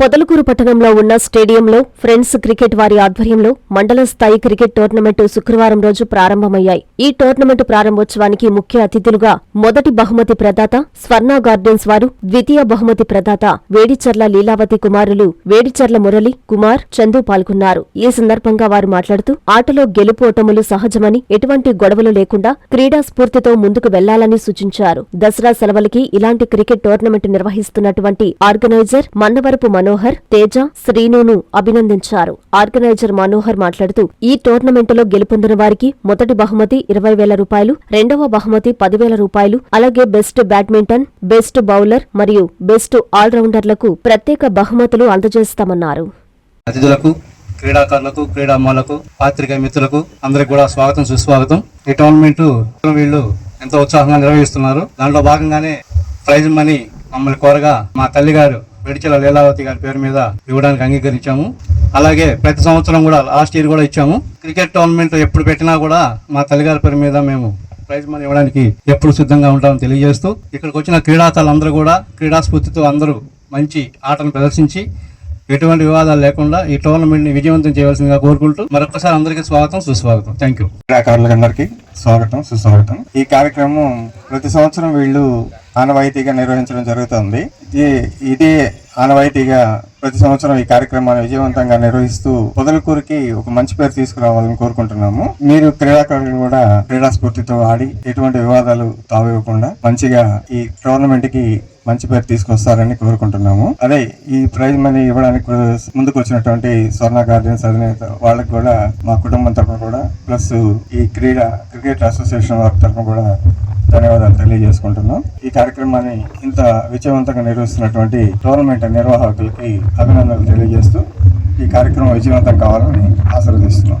పొదలకూరు పట్టణంలో ఉన్న స్టేడియంలో ఫ్రెండ్స్ క్రికెట్ వారి ఆధ్వర్యంలో మండల స్థాయి క్రికెట్ టోర్నమెంటు శుక్రవారం రోజు ప్రారంభమయ్యాయి. ఈ టోర్నమెంటు ప్రారంభోత్సవానికి ముఖ్య అతిథులుగా మొదటి బహుమతి ప్రదాత స్వర్ణ గార్డెన్స్ వారు ద్వితీయ బహుమతి ప్రదాత వేడిచర్ల లీలావతి కుమారులు వేడిచర్ల మురళి కుమార్ చందు పాల్గొన్నారు. ఈ సందర్భంగా వారు మాట్లాడుతూ ఆటలో గెలుపోటములు సహజమని ఎటువంటి గొడవలు లేకుండా క్రీడా స్ఫూర్తితో ముందుకు వెళ్ళాలని సూచించారు. దసరా సెలవులకి ఇలాంటి క్రికెట్ టోర్నమెంట్ నిర్వహిస్తున్నటువంటి ఆర్గనైజర్ మన్నవరపు మనోహర్ తేజ శ్రీనును అభినందించారు. ఆర్గనైజర్ మనోహర్ మాట్లాడుతూ ఈ టోర్నమెంటులో గెలుపొందిన వారికి మొదటి బహుమతి ఇరవై వేల రూపాయలు రెండవ బహుమతి పదివేల రూపాయలు అలాగే బెస్ట్ బ్యాడ్మింటన్ బెస్ట్ బౌలర్ మరియు బెస్ట్ ఆల్రౌండర్లకు ప్రత్యేక బహుమతులు అందజేస్తామన్నారు. అతిథులకు క్రీడాకారులకు క్రీడామాలకు పాత్రిక మిత్రులకు అందరికి కూడా స్వాగతం సుస్వాగతం. ఈ టోర్నమెంట్ వీళ్ళు ఎంతో ఉత్సాహంగా నిర్వహిస్తున్నారు. దాంట్లో భాగంగానే ప్రైజ్ మనీ మమ్మల్ని కోరగా మా తల్లిగారు వెడిచెల లీలావతి గారి పేరు మీద ఇవ్వడానికి అంగీకరించాము. అలాగే ప్రతి సంవత్సరం కూడా లాస్ట్ ఇయర్ కూడా ఇచ్చాము. క్రికెట్ టోర్నమెంట్ ఎప్పుడు పెట్టినా కూడా మా తల్లిగారి పేరు మీద మేము ప్రైజ్ మనీ ఇవ్వడానికి ఎప్పుడు సిద్ధంగా ఉంటామని తెలియజేస్తూ ఇక్కడికి వచ్చిన క్రీడాతలందరూ కూడా క్రీడా స్ఫూర్తితో అందరూ మంచి ఆటను ప్రదర్శించి ఎటువంటి వివాదాలు లేకుండా ఈ టోర్నమెంట్ని విజయవంతం చేయవలసిందిగా కోరుకుంటూ మరొకసారి అందరికీ స్వాగతం సుస్వాగతం. థ్యాంక్ యూ క్రీడాకారులందరికీ స్వాగతం సుస్వాగతం. ఈ కార్యక్రమం ప్రతి సంవత్సరం వీళ్ళు ఆనవాయితీగా నిర్వహించడం జరుగుతుంది. ఇది ఇది ఆనవాయితీగా ప్రతి సంవత్సరం ఈ కార్యక్రమాన్ని విజయవంతంగా నిర్వహిస్తూ పొదలకూరుకి ఒక మంచి పేరు తీసుకురావాలని కోరుకుంటున్నాము. మీరు క్రీడాకారులు కూడా క్రీడా స్ఫూర్తితో ఆడి ఎటువంటి వివాదాలు తావివ్వకుండా మంచిగా ఈ టోర్నమెంట్కి మంచి పేరు తీసుకొస్తారని కోరుకుంటున్నాము. అదే ఈ ప్రైజ్ మనీ ఇవ్వడానికి ముందుకు వచ్చినటువంటి స్వర్ణ గార్డెన్స్ అధినేత వాళ్ళకి కూడా మా కుటుంబం తరఫున కూడా ప్లస్ ఈ క్రీడా క్రికెట్ అసోసియేషన్ వారి తరఫున కూడా ధన్యవాదాలు తెలియజేసుకుంటున్నాం. ఈ కార్యక్రమాన్ని ఇంత విజయవంతంగా నిర్వహిస్తున్నటువంటి టోర్నమెంట్ నిర్వాహకులకి అభినందనలు తెలియజేస్తూ ఈ కార్యక్రమం విజయవంతం కావాలని ఆశీర్వదిస్తున్నాం.